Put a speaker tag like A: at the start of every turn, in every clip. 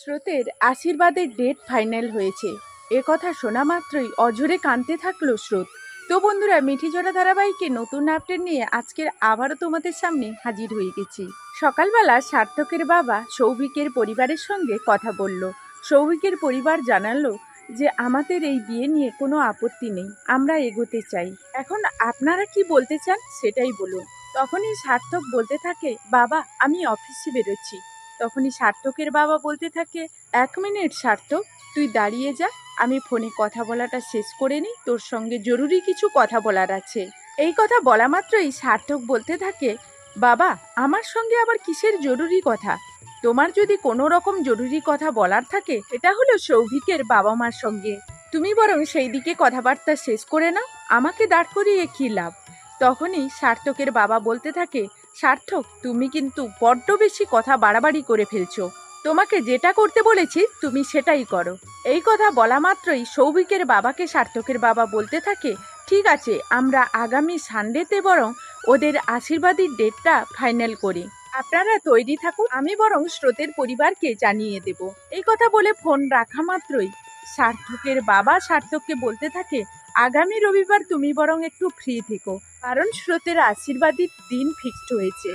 A: স্রোতের আশীর্বাদের date final হয়েছে। এ কথা শোনা মাত্রই অঝরে কাঁদতে থাকল স্রোত। তো বন্ধুরা মিঠি জোড়া ধারাবাহিকে নতুন আপডেট নিয়ে আজকের আবারও তোমাদের সামনে হাজির হয়ে গেছি। সকালবেলা সার্থকের বাবা সৌভিকের পরিবারের সঙ্গে কথা বলল। সৌভিকের পরিবার জানালো যে, আমাদের এই বিয়ে নিয়ে কোনো আপত্তি নেই, আমরা এগোতে চাই। এখন আপনারা কি বলতে চান সেটাই বলুন। তখনই সার্থক বলতে থাকে, বাবা, আমি অফিসে বেরোচ্ছি। তখনই সার্থকের বাবা বলতে থাকে, এক মিনিট সার্থক, তুই দাঁড়িয়ে যা, আমি ফোনে কথা বলাটা শেষ করে নিই, তোর সঙ্গে জরুরি কিছু কথা বলার আছে। এই কথা বলা মাত্রই সার্থক বলতে থাকে, বাবা, আমার সঙ্গে আবার কিসের জরুরি কথা? তোমার যদি কোনো রকম জরুরি কথা বলার থাকে, এটা হলো সৌভিকের বাবা মার সঙ্গে। তুমি বরং সেই দিকে কথাবার্তা শেষ করে নাও, আমাকে দাঁড় করিয়ে কী লাভ? তখনই সার্থকের বাবা বলতে থাকে সার্থক, তুমি কিন্তু বড্ড বেশি কথা বাড়াবাড়ি করে ফেলছো। তোমাকে যেটা করতে বলেছি, তুমি সেটাই করো। এই কথা বলা মাত্রই সৌভিকের বাবাকে সার্থকের বাবা বলতে থাকে, ঠিক আছে, আমরা আগামী সানডেতে বরং ওদের আশীর্বাদীর ডেটটা ফাইনাল করি। আপনারা তৈরি থাকুন, আমি বরং স্রোতের পরিবারকে জানিয়ে দেব। এই কথা বলে ফোন রাখা মাত্রই সার্থকের বাবা সার্থককে বলতে থাকে, আগামী রবিবার তুমি বরং একটু ফ্রি থেকো। কারণ স্রোতের আশীর্বাদীর দিন ফিক্সড হয়েছে।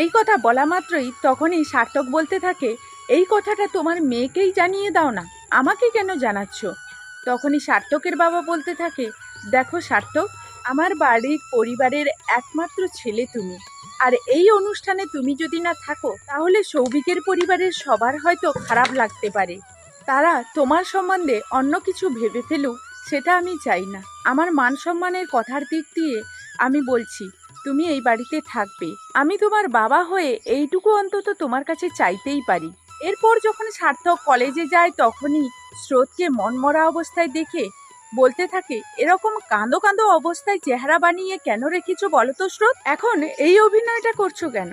A: এই কথা বলা মাত্রই তখনই সার্থক বলতে থাকে, এই কথাটা তোমার মেয়েকেই জানিয়ে দাও না, আমাকে কেন জানাচ্ছ? তখনই সার্থকের বাবা বলতে থাকে, দেখো সার্থক, আমার বাড়ির পরিবারের একমাত্র ছেলে তুমি, আর এই অনুষ্ঠানে তুমি যদি না থাকো, তাহলে সৌভিকের পরিবারের সবার হয়তো খারাপ লাগতে পারে। তারা তোমার সম্বন্ধে অন্য কিছু ভেবে ফেলুক, সেটা আমি চাই না। আমার মান সম্মানের কথার দিক দিয়ে আমি বলছি, তুমি এই বাড়িতে থাকবে। আমি তোমার বাবা হয়ে এইটুকু অন্তত তোমার কাছে চাইতেই পারি। এরপর যখন সার্থক কলেজে যায়, তখনই স্রোতকে মনমরা অবস্থায় দেখে বলতে থাকে, এরকম কাঁদো কাঁদো অবস্থায় চেহারা বানিয়ে কেন রেখেছো বলো তো স্রোত? এখন এই অভিনয়টা করছ কেন?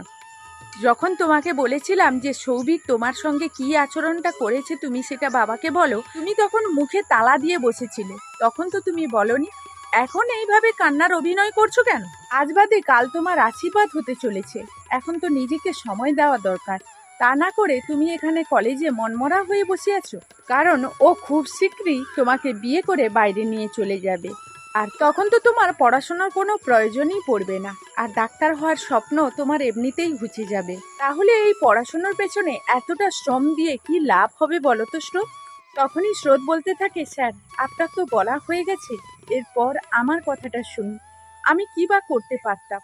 A: যখন তোমাকে বলেছিলাম যে, সৌভিক, তোমার সঙ্গে কি আচরণটা করেছে তুমি সেটা বাবাকে বলো, তুমি তখন মুখে তালা দিয়ে বসেছিলে। তখন তো তুমি বলনি এখন এইভাবে কান্নার অভিনয় করছ কেন? আজ বাদে কাল তোমার আশীর্বাদ হতে চলেছে। এখন তো নিজেকে সময় দেওয়া দরকার। তা না করে তুমি এখানে কলেজে মনমরা হয়ে বসে আছো। কারণ ও খুব শীঘ্রই তোমাকে বিয়ে করে বাইরে নিয়ে চলে যাবে। আর তখন তো তোমার পড়াশোনার কোনো প্রয়োজনই পড়বে না। আর ডাক্তার হওয়ার স্বপ্ন তোমার এমনিতেই ঘুচে যাবে। তাহলে এই পড়াশোনার পেছনে এতটা শ্রম দিয়ে কি লাভ হবে বলো তো স্রোত তখনই স্রোত বলতে থাকে, স্যার, আপনার তো বলা হয়ে গেছে। এরপর আমার কথাটা শুনুন। আমি কি বা করতে পারতাম?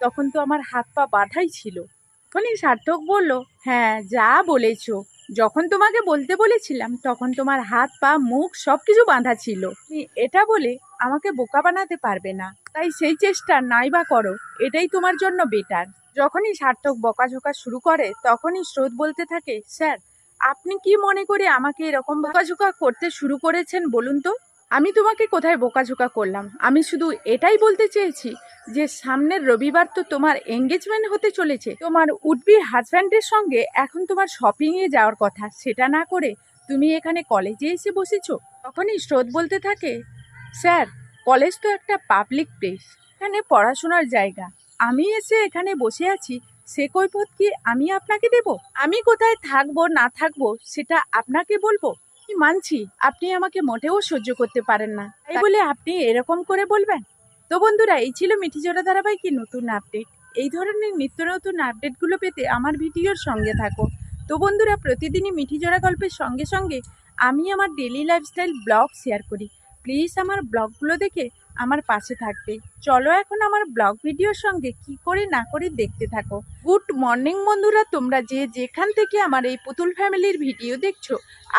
A: তখন তো আমার হাত পা বাঁধাই ছিল। তখনই সার্থক বলল হ্যাঁ যা বলেছ। যখন তোমাকে বলতে বলেছিলাম, তখন তোমার হাত পা, মুখ সব কিছু বাঁধা ছিল। এটা বলে আমাকে বোকা বানাতে পারবে না। তাই সেই চেষ্টা নাই বা করো। এটাই তোমার জন্য বেটার যখনই সার্থক বকাঝোকা শুরু করে, তখনই স্রোত বলতে থাকে, স্যার আপনি কি মনে করে আমাকে এরকম বকাঝোকা করতে শুরু করেছেন বলুন তো? আমি তোমাকে কোথায় বোকাঝোকা করলাম? আমি শুধু এটাই বলতে চেয়েছি যে সামনের রবিবার তো তোমার এঙ্গেজমেন্ট হতে চলেছে। তোমার উডবি হাজব্যান্ডের সঙ্গে এখন তোমার শপিংয়ে যাওয়ার কথা। সেটা না করে তুমি এখানে কলেজে এসে বসেছো? তখনই স্রোত বলতে থাকে, স্যার কলেজ তো একটা পাবলিক প্লেস এখানে পড়াশোনার জায়গা। আমি এসে এখানে বসে আছি সে কৈফত কি আমি আপনাকে দেব? আমি কোথায় থাকব না থাকব সেটা আপনাকে বলব? মানছি আপনি আমাকে মোটেও সহ্য করতে পারেন না। তাই বলে আপনি এরকম করে বলবেন? তো বন্ধুরা এই ছিল মিঠি জোড়া ধারাবাহিকের নতুন আপডেট এই ধরনের নিত্য নতুন আপডেটগুলো পেতে আমার ভিডিওর সঙ্গে থাকো। তো বন্ধুরা প্রতিদিনই মিঠি জোড়া গল্পের সঙ্গে সঙ্গে আমি আমার ডেলি লাইফস্টাইল ব্লগ শেয়ার করি। প্লিজ আমার ব্লগগুলো দেখে আমার পাশে থাকবে। চলো এখন আমার ব্লগ ভিডিওর সঙ্গে কি করে না করে দেখতে থাকো। গুড মর্নিং বন্ধুরা, তোমরা যে যেখান থেকে আমার এই পুতুল ফ্যামিলির ভিডিও দেখছ,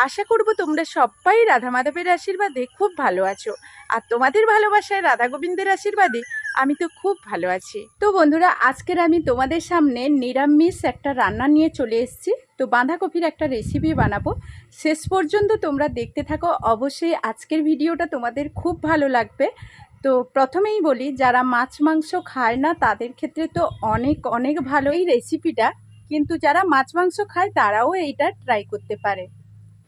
A: আশা করব তোমরা সবাই রাধা মাধবের আশীর্বাদে খুব ভালো আছো। আর তোমাদের ভালোবাসায় রাধা গোবিন্দের আশীর্বাদে আমি তো খুব ভালো আছি। তো বন্ধুরা, আজকের আমি তোমাদের সামনে নিরামিষ একটা রান্না নিয়ে চলে এসেছি। তো বাঁধাকপির একটা রেসিপি বানাবো। শেষ পর্যন্ত তোমরা দেখতে থাকো। অবশ্যই আজকের ভিডিওটা তোমাদের খুব ভালো লাগবে। তো প্রথমেই বলি, যারা মাছ, মাংস খায় না, তাদের ক্ষেত্রে তো অনেক অনেক ভালো এই রেসিপিটা কিন্তু যারা মাছ, মাংস খায়, তারাও এইটা ট্রাই করতে পারে।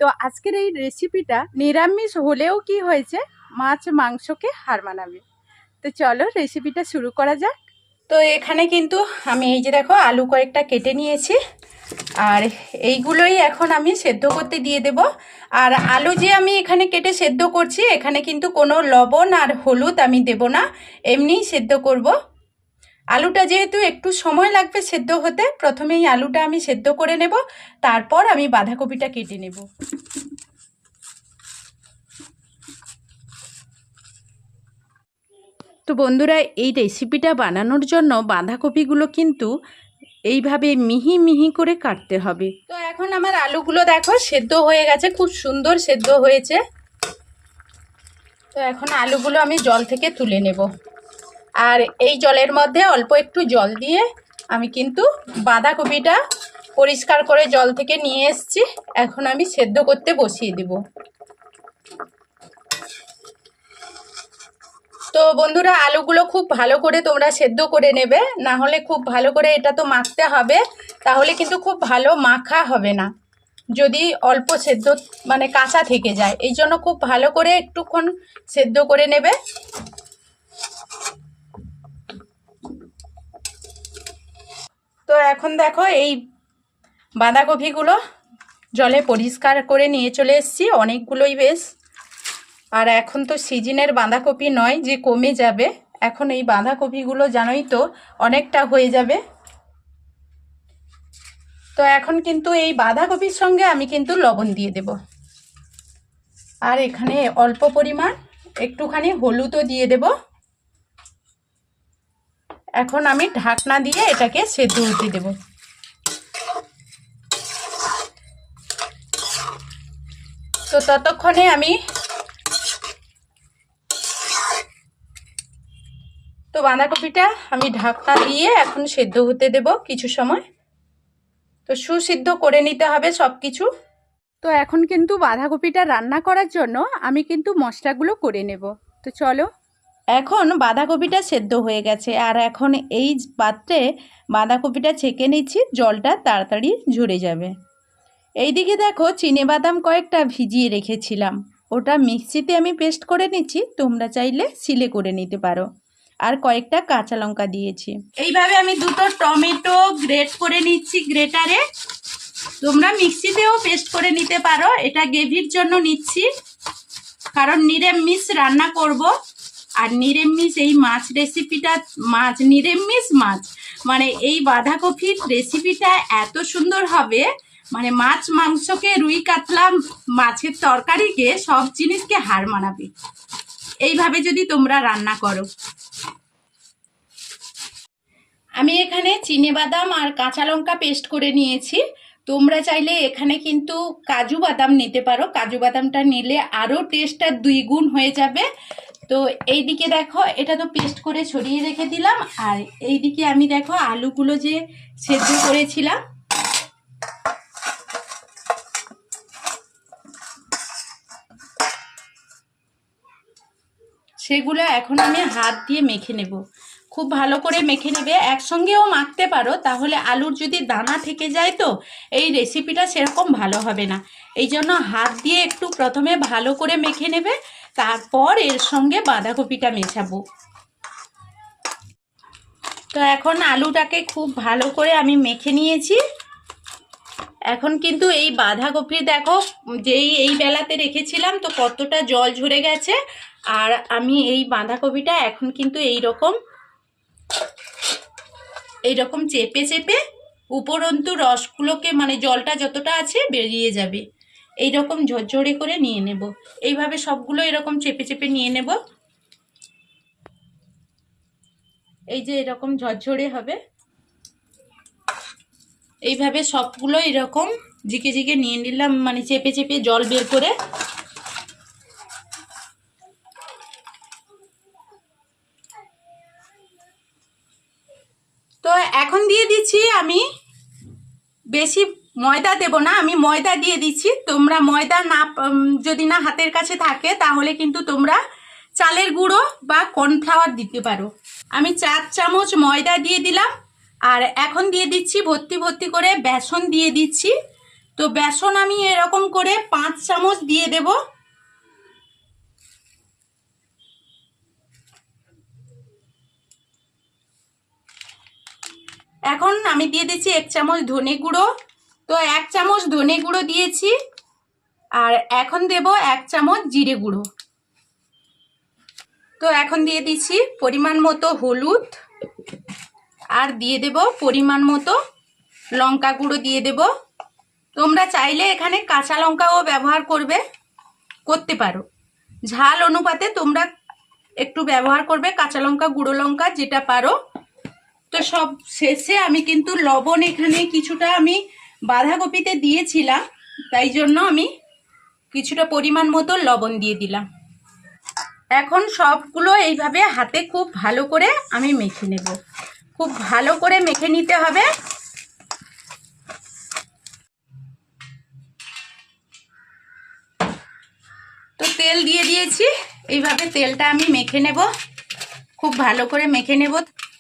A: তো আজকের এই রেসিপিটা নিরামিষ হলেও কি হয়েছে? মাছ, মাংসকে হার মানাবে। তো চলো রেসিপিটা শুরু করা যাক। তো এখানে কিন্তু আমি এই যে দেখো, আলু কয়েকটা কেটে নিয়েছি। আর এইগুলোই এখন আমি সেদ্ধ করতে দিয়ে দেব। আর আলু যে আমি এখানে কেটে সেদ্ধ করছি, এখানে কিন্তু কোনো লবণ আর হলুদ আমি দেব না, এমনিই সেদ্ধ করব। আলুটা যেহেতু একটু সময় লাগবে সেদ্ধ হতে, প্রথমেই আলুটা আমি সেদ্ধ করে নেব, তারপর আমি বাঁধাকপিটা কেটে নেব। তো বন্ধুরা, এই রেসিপিটা বানানোর জন্য বাঁধাকপিগুলো কিন্তু এইভাবে মিহি মিহি করে কাটতে হবে। তো এখন আমার আলুগুলো দেখো সেদ্ধ হয়ে গেছে, খুব সুন্দর সেদ্ধ হয়েছে। তো এখন আলুগুলো আমি জল থেকে তুলে নেব। আর এই জলের মধ্যে অল্প একটু জল দিয়ে আমি কিন্তু বাঁধাকপিটা পরিষ্কার করে জল থেকে নিয়ে এসছি। এখন আমি সেদ্ধ করতে বসিয়ে দিব। তো বন্ধুরা, আলুগুলো খুব ভালো করে তোমরা সেদ্ধ করে নেবে। না হলে খুব ভালো করে এটা তো মাখতে হবে। তাহলে কিন্তু খুব ভালো মাখা হবে না। যদি অল্প সেদ্ধ মানে কাঁচা থেকে যায়। এই জন্য খুব ভালো করে একটুক্ষণ সেদ্ধ করে নেবে। তো এখন দেখো, এই বাঁধাকপিগুলো জলে পরিষ্কার করে নিয়ে চলে এসেছি। অনেকগুলোই বেশ আর এখন তো সিজনের বাঁধাকপি নয় যে কমে যাবে। এখন এই বাঁধাকপিগুলো জানোই তো অনেকটা হয়ে যাবে। তো এখন কিন্তু এই বাঁধাকপির সঙ্গে আমি কিন্তু লবণ দিয়ে দেব। আর এখানে অল্প পরিমাণ একটুখানি হলুদও দিয়ে দেব। এখন আমি ঢাকনা দিয়ে এটাকে সেদ্ধ হতে দেব। তো ততক্ষণে আমি বাঁধাকপিটা আমি ঢাকনা দিয়ে এখন সেদ্ধ হতে দেব কিছু সময়। তো সুসিদ্ধ করে নিতে হবে সব কিছু তো এখন কিন্তু বাঁধাকপিটা রান্না করার জন্য আমি কিন্তু মশলাগুলো করে নেব। তো চলো। এখন বাঁধাকপিটা সেদ্ধ হয়ে গেছে আর এখন এই পাত্রে বাঁধাকপিটা ছেঁকে নিচ্ছি, জলটা তাড়াতাড়ি ঝরে যাবে। এইদিকে দেখো চিনে বাদাম কয়েকটা ভিজিয়ে রেখেছিলাম। ওটা মিক্সিতে আমি পেস্ট করে নিচ্ছি, তোমরা চাইলে সিলে করে নিতে পারো। আর কয়েকটা কাঁচা লঙ্কা দিয়েছি। এইভাবে আমি দুটো টমেটো গ্রেট করে নিচ্ছি গ্রেটারে। তোমরা মিক্সিতেও পেস্ট করে নিতে পারো, এটা গ্রেভির জন্য নিচ্ছি। কারণ নিরামিষ রান্না করব, আর নিরামিষ এই মাছ রেসিপিটা মাছ, নিরামিষ মাছ মানে এই বাঁধাকপির রেসিপিটা এত সুন্দর হবে। মানে মাছ মাংসকে রুই কাতলা, মাছের তরকারিকে সব জিনিসকে হার মানাবে। এইভাবে যদি তোমরা রান্না করো। আমি এখানে চিনে বাদাম আর কাঁচা লঙ্কা পেস্ট করে নিয়েছি। তোমরা চাইলে এখানে কিন্তু কাজু বাদাম নিতে পারো। কাজু বাদামটা নিলে আরও টেস্টটা দুই গুণ হয়ে যাবে। তো এই দিকে দেখো, এটা তো পেস্ট করে ছড়িয়ে রেখে দিলাম। আর এই দিকে আমি দেখো, আলুগুলো যে সেদ্ধ করেছিলাম। সেগুলো এখন আমি হাত দিয়ে মেখে নেব। খুব ভালো করে মেখে নেবে। একসঙ্গেও মাখতে পারো, তাহলে আলুর যদি দানা থেকে যায় তো এই রেসিপিটা সেরকম ভালো হবে না। এই জন্য হাত দিয়ে একটু প্রথমে ভালো করে মেখে নেবে, তারপর এর সঙ্গে বাঁধাকপিটা মেশাবো। তো এখন আলুটাকে খুব ভালো করে আমি মেখে নিয়েছি। এখন কিন্তু এই বাঁধাকপি দেখো, যেই এই বেলাতে রেখেছিলাম তো কতটা জল ঝরে গেছে। আর আমি এই বাঁধাকপিটা এখন কিন্তু এই রকম এইরকম চেপে চেপে উপরন্তু রসগুলোকে মানে জলটা যতটা আছে বেরিয়ে যাবে। এই রকম ঝরঝরে করে নিয়ে নেব। এইভাবে সবগুলো এরকম চেপে চেপে নিয়ে নেব। এই যে এরকম ঝরঝরে হবে। এইভাবে সবগুলো এরকম জিকে জিকে নিয়ে নিলাম মানে চেপে চেপে জল বের করে তো এখন দিয়ে দিচ্ছি আমি বেশি ময়দা দেব না, আমি ময়দা দিয়ে দিচ্ছি। তোমরা ময়দা না যদি না হাতের কাছে থাকে, তাহলে কিন্তু তোমরা চালের গুঁড়ো বা কর্নফ্লাওয়ার দিতে পারো। আমি চার চামচ ময়দা দিয়ে দিলাম, আর এখন দিয়ে দিচ্ছি ভর্তি ভর্তি করে বেসন দিয়ে দিচ্ছি। তো বেসন আমি এরকম করে পাঁচ চামচ দিয়ে দেব। এখন আমি দিয়ে দিচ্ছি এক চামচ ধনে গুঁড়ো। তো এক চামচ ধনে গুঁড়ো দিয়েছি। আর এখন দেব এক চামচ জিরে গুঁড়ো। তো এখন দিয়ে দিচ্ছি পরিমাণ মতো হলুদ। আর দিয়ে দেব পরিমাণ মতো লঙ্কা গুঁড়ো দিয়ে দেব। তোমরা চাইলে এখানে কাঁচা লঙ্কাও ব্যবহার করবে, করতে পারো। ঝাল অনুপাতে তোমরা একটু ব্যবহার করবে কাঁচা লঙ্কা, গুঁড়ো লঙ্কা, যেটা পারো। তো সব শেষে আমি কিন্তু লবণ এখানে কিছুটা আমি বাঁধাকপিতে দিয়েছিলাম, তাই জন্য আমি কিছুটা পরিমাণ মতো লবণ দিয়ে দিলাম। এখন সবগুলো এইভাবে হাতে খুব ভালো করে আমি মেখে নেব। খুব ভালো করে মেখে নিতে হবে। তো তেল দিয়ে দিয়েছি, এইভাবে তেলটা আমি মেখে নেব। খুব ভালো করে মেখে নেব।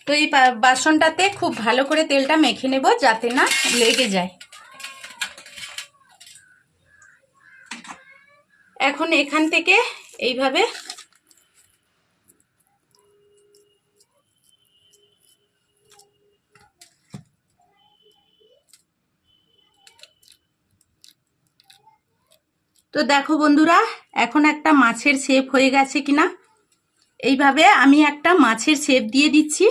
A: তো এই বাসনটাতে খুব ভালো করে তেলটা মেখে নেব যাতে না লেগে যায়। এখন এখান থেকে এইভাবে তো দেখো বন্ধুরা, এখন একটা মাছের শেপ হয়ে গেছে কিনা? এইভাবে আমি একটা মাছের শেপ দিয়ে দিচ্ছি।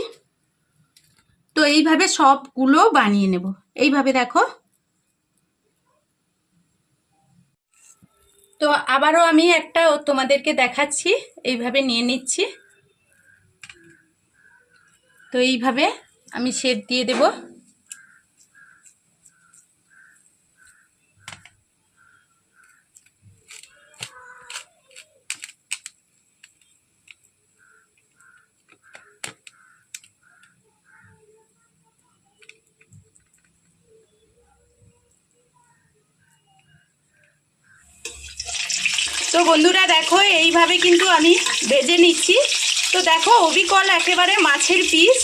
A: তো এইভাবে সবগুলো বানিয়ে নেব। এইভাবে দেখো। তো আবারও আমি একটা তোমাদেরকে দেখাচ্ছি, এইভাবে নিয়ে নিচ্ছি। তো এইভাবে আমি শেড দিয়ে দেব তো বন্ধুরা দেখো এইভাবে কিন্তু আমি ভেজে নিচ্ছি। তো দেখো অবিকল একেবারে মাছের পিস।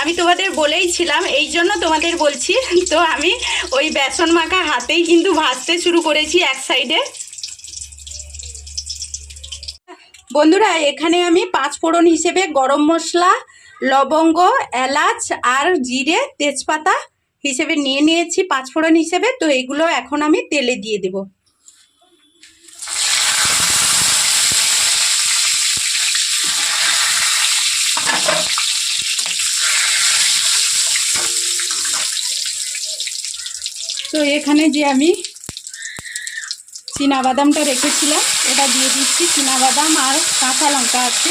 A: আমি তোমাদের বলেই ছিলাম, এই জন্য তোমাদের বলছি। তো আমি ওই বেসন মাখা হাতেই কিন্তু ভাজতে শুরু করেছি এক সাইডে। বন্ধুরা, এখানে আমি পাঁচ ফোড়ন হিসেবে গরম মশলা, লবঙ্গ, এলাচ আর জিরে, তেজপাতা হিসেবে নিয়ে নিয়েছি পাঁচ ফোড়ন হিসেবে। তো এগুলো এখন আমি তেলে দিয়ে দেবো। তো এখানে যে আমি বাদামটা রেখেছিলাম, এটা দিয়ে দিচ্ছি বাদাম আর কাঁচা লঙ্কা আছে।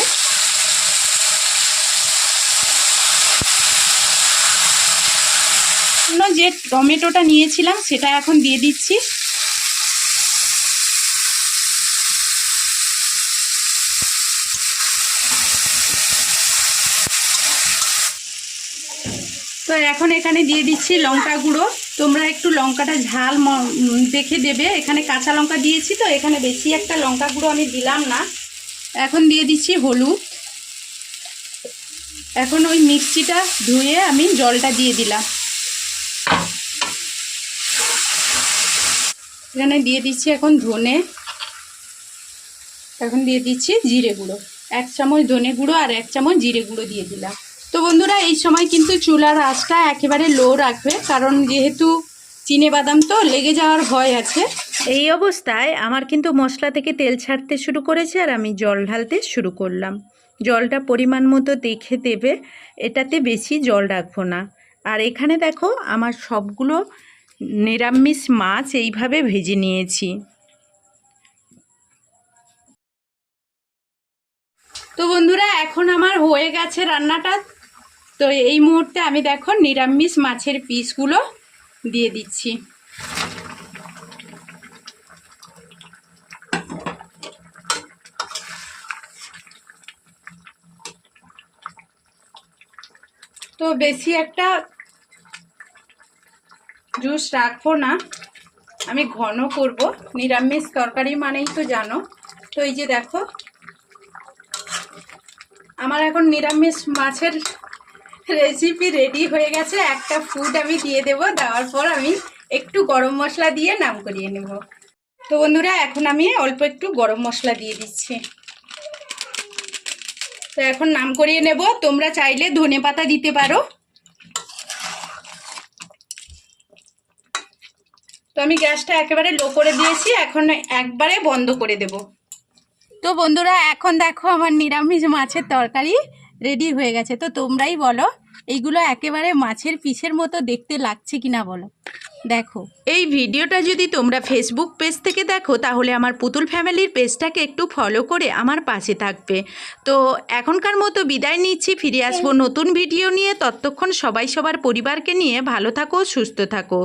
A: যে টমেটোটা নিয়েছিলাম, সেটা এখন দিয়ে দিচ্ছি। তো এখন এখানে দিয়ে দিচ্ছি লঙ্কা গুঁড়ো। তোমরা একটু লঙ্কাটা ঝাল দেখে দেবে। এখানে কাঁচা লঙ্কা দিয়েছি তো, এখানে বেশি একটা লঙ্কা গুঁড়ো আমি দিলাম না। এখন দিয়ে দিচ্ছি হলুদ। এখন ওই মিক্সিটা ধুয়ে আমি জলটা দিয়ে দিলাম। এখানে দিয়ে দিচ্ছি এখন ধনে। এখন দিয়ে দিচ্ছি জিরে গুঁড়ো। এক চামচ ধনে গুঁড়ো আর এক চামচ জিরে গুঁড়ো দিয়ে দিলাম। তো বন্ধুরা এই সময় কিন্তু চুলার আঁচটা একেবারে লো রাখবে কারণ যেহেতু চিনে বাদাম তো লেগে যাওয়ার ভয় আছে। এই অবস্থায় আমার কিন্তু মশলা থেকে তেল ছাড়তে শুরু করেছে আর আমি জল ঢালতে শুরু করলাম। জলটা পরিমাণ মতো দেখে দেবে এটাতে বেশি জল রাখব না। আর এখানে দেখো আমার সবগুলো নিরামিষ মাছ এইভাবে ভেজে নিয়েছি। তো বন্ধুরা এখন আমার হয়ে গেছে রান্নাটা। তো এই মুহূর্তে আমি দেখো নিরামিষ মাছের পিসগুলো দিয়ে দিচ্ছি। তো বেশি একটা জুস রাখব না। আমি ঘন করব। নিরামিষ তরকারি মানেই তো জানো। তো এই যে দেখো, আমার এখন নিরামিষ মাছের রেসিপি রেডি হয়ে গেছে, একটা ফুড আমি দিয়ে দেব, দেওয়ার পর আমি একটু গরম মশলা দিয়ে নাম করিয়ে নেব। তো বন্ধুরা, এখন আমি অল্প একটু গরম মশলা দিয়ে দিচ্ছি। তো এখন নাম করিয়ে নেব, তোমরা চাইলে ধনে পাতা দিতে পারো। তো আমি গ্যাসটা একেবারে লো করে দিয়েছি, এখন একবারে বন্ধ করে দেব। তো বন্ধুরা, এখন দেখো আমার নিরামিষ মাছের তরকারি। রেডি হয়ে গেছে। তো তোমরাই বলো এইগুলো একেবারে মাছের পিসের মতো দেখতে লাগছে কিনা বলো? দেখো। এই ভিডিওটা যদি তোমরা ফেসবুক পেজ থেকে দেখো তাহলে আমার পুতুল ফ্যামিলির পেজটাকে একটু ফলো করে আমার পাশে থাকবে। তো এখনকার মতো বিদায় নিচ্ছি ফিরে আসব নতুন ভিডিও নিয়ে। ততক্ষণ সবাই সবার পরিবারকে নিয়ে ভালো থাকো সুস্থ থাকো।